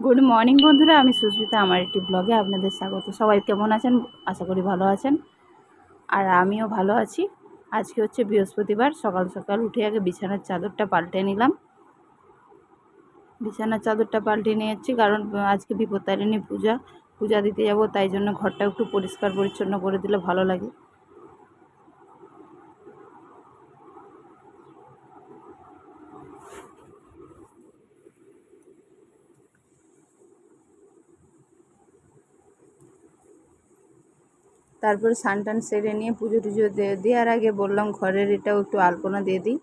Good morning বন্ধুরা, আমি সুস্মিতা, আমার একটি ব্লগে আপনাদের স্বাগত। সবাই কেমন আছেন? আশা করি ভালো আছেন। আর আমিও ভালো আছি। আজকে হচ্ছে বৃহস্পতিবার, সকাল সকাল উঠে আগে বিছানার চাদরটা পাল্টে নিলাম। বিছানার চাদরটা পাল্টে নিয়েছি, কারণ আজকে বিপত্তারিণী পূজা পূজা দিতে যাব, তাই জন্য ঘরটা একটু পরিষ্কার পরিচ্ছন্ন করে দিলে ভালো লাগে। তারপর টান সেরে নিয়ে পুজো টুজো দেওয়ার আগে বললাম ঘরের এটাও একটু আলপনা দিয়ে দিই।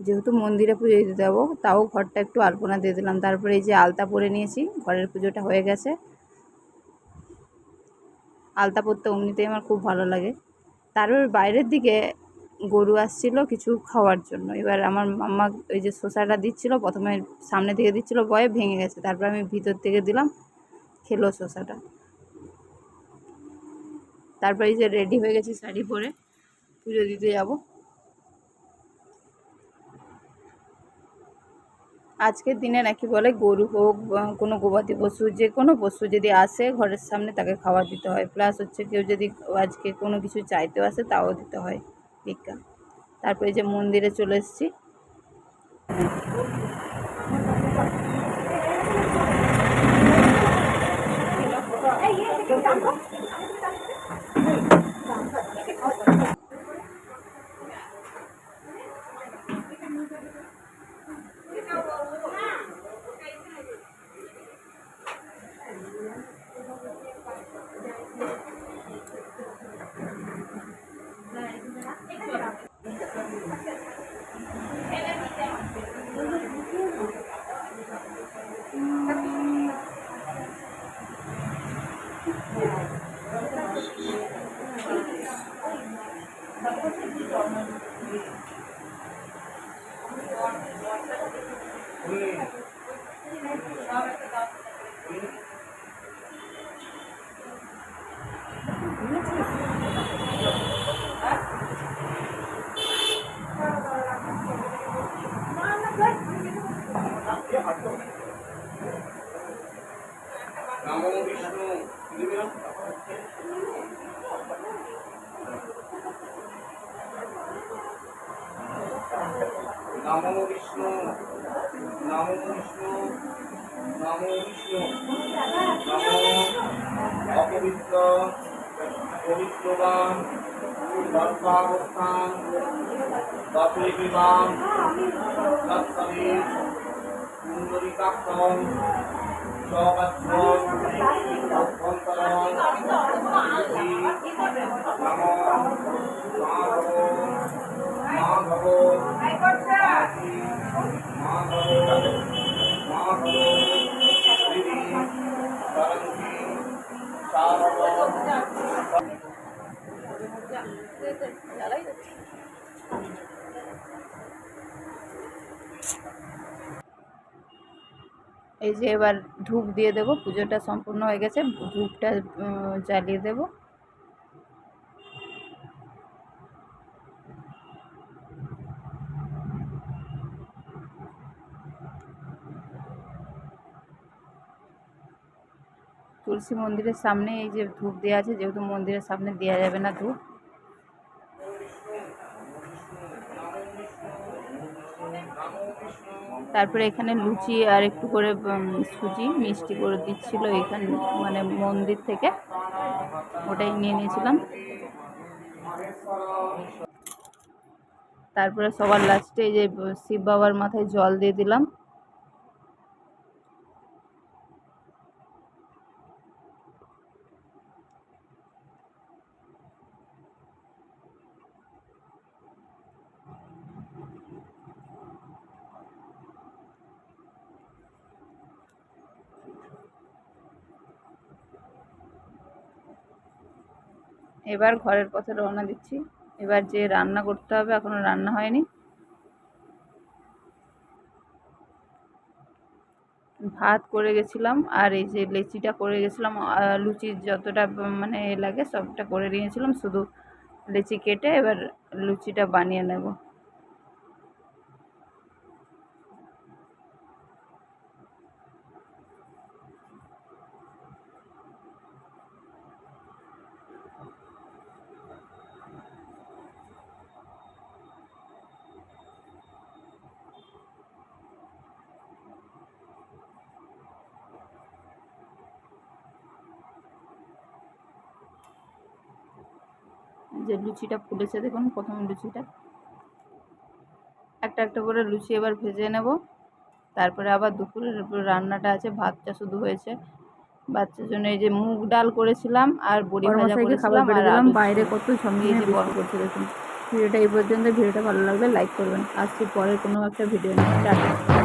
যেহেতু মন্দিরে পুজো দিতে যাব, তাও ঘরটা একটু আলপনা দিয়ে দিলাম। তারপরে এই যে আলতা পরে নিয়েছি, ঘরের পুজোটা হয়ে গেছে। আলতা পরতে অমনিতেই আমার খুব ভালো লাগে। তারপর বাইরের দিকে গরু আসছিল কিছু খাওয়ার জন্য। এবার আমার মাম্মা ওই যে শসাটা দিচ্ছিল, প্রথমে সামনে থেকে দিচ্ছিল বয়ে ভেঙে গেছে। তারপর আমি ভিতর থেকে দিলাম, খেলো শসাটা। তারপরে যে রেডি হয়ে গেছি শাড়ি পরে পুজো দিতে যাব আজকের দিনে নাকি বলে গরু হোক কোনো গবাদি পশু যে কোনো পশু যদি আসে ঘরের সামনে তাকে খাবার দিতে হয় প্লাস হচ্ছে কেউ যদি আজকে কোনো কিছু চাইতেও আসে তাও দিতে হয় ভিক্ষা তারপরে যে মন্দিরে চলে এসেছি নমো বিষ্ণু নমো বিষ্ণু নমো বিষ্ণু নমো বিষ্ণু নমো অপবিত্র পবিত্রবান সর্বাবস্থান দপরিবাম তৎসবীর পুণ্ডরিকাক্ষম Sobat mo. এই যে এবার ধূপ দিয়ে দেব, পুজোটা সম্পূর্ণ হয়ে গেছে, ধূপটা জ্বালিয়ে দেব। তুলসী মন্দিরের সামনে এই যে ধূপ দেওয়া আছে, যেহেতু মন্দিরের সামনে দেওয়া যাবে না ধূপ। তারপরে এখানে লুচি আর একটু করে সুজি, মিষ্টি করে দিচ্ছিল এখানে মানে মন্দির থেকে। ওটাই নিয়ে নিয়েছিলাম। তারপরে সবার লাস্টে যে শিব বাবার মাথায় জল দিয়ে দিলাম। এবার ঘরের পথে রওনা দিচ্ছি। এবার যে রান্না করতে হবে, এখনও রান্না হয়নি। ভাত করে গেছিলাম, আর এই যে লেচিটা করে গেছিলাম লুচির যতটা মানে লাগে সবটা করে নিয়েছিলাম, শুধু লেচি কেটে এবার লুচিটা বানিয়ে নেব। যে লুচিটা ফুলেছে দেখুন প্রথম লুচিটা। একটা একটা করে লুচি এবার ভেজে নেব। তারপরে আবার দুপুরের রান্নাটা আছে ভাতটা শুধু হয়েছে। বাচ্চার জন্য এই যে মুগ ডাল করেছিলাম আর বড়ি ভাজা করেছিলাম আর বাইরে কত ঝমঝমে এই যে বড় করছে দেখুন। ভিডিওটা এই পর্যন্ত ভিডিওটা ভালো লাগলে লাইক করবেন। আসছি পরের কোনো একটা ভিডিও নিয়ে।